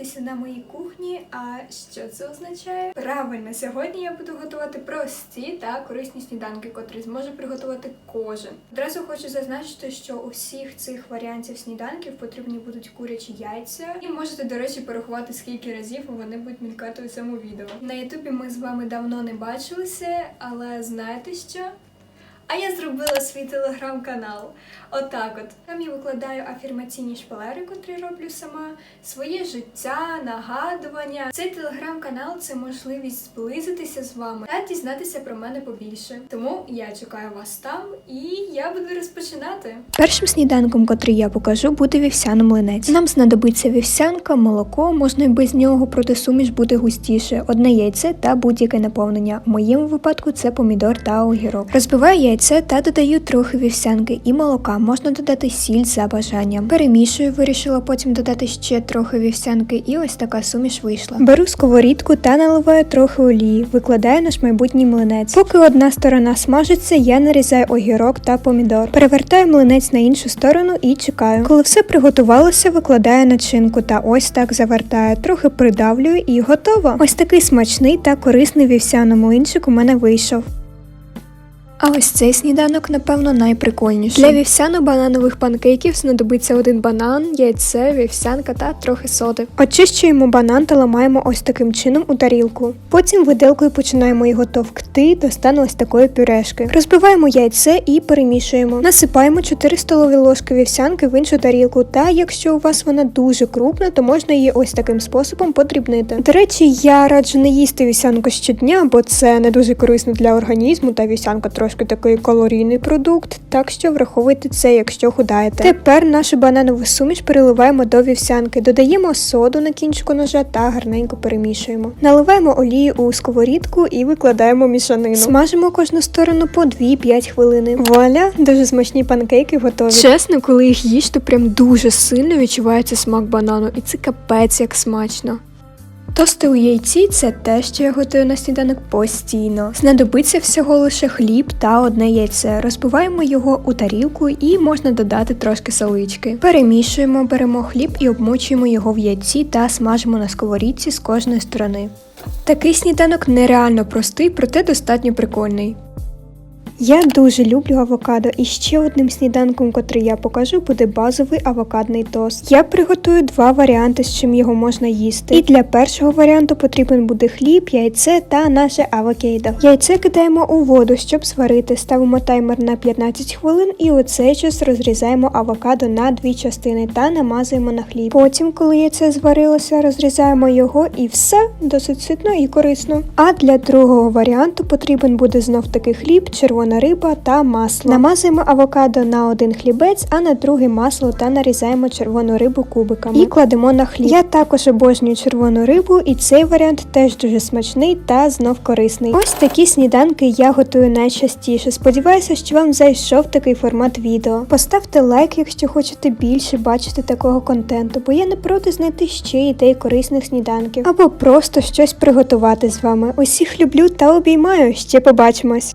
знаходитися на моїй кухні. А що це означає? Правильно, сьогодні я буду готувати прості та корисні сніданки, котрі зможе приготувати кожен. Одразу хочу зазначити, що у всіх цих варіантів сніданків потрібні будуть курячі яйця. І можете, до речі, порахувати, скільки разів вони будуть мількати у цьому відео. На Ютубі ми з вами давно не бачилися, але знаєте що? А я зробила свій телеграм-канал. Отак от. Там я викладаю афірмаційні шпалери, котрі роблю сама, своє життя, нагадування. Цей телеграм-канал це можливість зблизитися з вами та дізнатися про мене побільше. Тому я чекаю вас там і я буду розпочинати. Першим сніданком, котрий я покажу, буде вівсяний млинець. Нам знадобиться вівсянка, молоко, можна й без нього, проте суміш буде густіше, одне яйце та будь-яке наповнення. В моєму випадку це помідор та огірок. Розбиваю яйце та додаю трохи вівсянки і молока. Можна додати сіль за бажанням. Перемішую, вирішила потім додати ще трохи вівсянки, і ось така суміш вийшла. Беру сковорідку та наливаю трохи олії, викладаю наш майбутній млинець. Поки одна сторона смажиться, я нарізаю огірок та помідор. Перевертаю млинець на іншу сторону і чекаю. Коли все приготувалося, викладаю начинку та ось так завертаю, трохи придавлюю і готово. Ось такий смачний та корисний вівсяний млинчик у мене вийшов. А ось цей сніданок, напевно, найприкольніший. Для вівсяно-бананових панкейків знадобиться один банан, яйце, вівсянка та трохи соди. Очищуємо банан та ламаємо ось таким чином у тарілку. Потім виделкою починаємо його товкти до стану ось такої пюрешки. Розбиваємо яйце і перемішуємо. Насипаємо 4 столові ложки вівсянки в іншу тарілку. Та якщо у вас вона дуже крупна, то можна її ось таким способом подрібнити. До речі, я раджу не їсти вівсянку щодня, бо це не дуже корисно для організму, та вівсянка трошки такий калорійний продукт, так що враховуйте це, якщо худаєте. Тепер нашу бананову суміш переливаємо до вівсянки, додаємо соду на кінчику ножа та гарненько перемішуємо. Наливаємо олію у сковорідку і викладаємо мішанину. Смажимо кожну сторону по 2-5 хвилини. Вуаля, дуже смачні панкейки готові. Чесно, коли їх їш, то прям дуже сильно відчувається смак банану, і це капець як смачно. Тости у яйці це те, що я готую на сніданок постійно. Знадобиться всього лише хліб та одне яйце. Розбиваємо його у тарілку і можна додати трошки солички. Перемішуємо, беремо хліб і обмочуємо його в яйці та смажимо на сковорідці з кожної сторони. Такий сніданок нереально простий, проте достатньо прикольний. Я дуже люблю авокадо, і ще одним сніданком, котрий я покажу, буде базовий авокадний тост. Я приготую два варіанти, з чим його можна їсти. І для першого варіанту потрібен буде хліб, яйце та наше авокадо. Яйце кидаємо у воду, щоб сварити. Ставимо таймер на 15 хвилин і у цей час розрізаємо авокадо на дві частини та намазуємо на хліб. Потім, коли яйце зварилося, розрізаємо його і все досить ситно і корисно. А для другого варіанту потрібен буде знов таки хліб, червона риба та масло. Намазуємо авокадо на один хлібець, а на другий масло та нарізаємо червону рибу кубиками. І кладемо на хліб. Я також обожнюю червону рибу, і цей варіант теж дуже смачний та знов корисний. Ось такі сніданки я готую найчастіше. Сподіваюся, що вам зайшов такий формат відео. Поставте лайк, якщо хочете більше бачити такого контенту, бо я не проти знайти ще ідей корисних сніданків або просто щось приготувати з вами. Усіх люблю та обіймаю. Ще побачимось!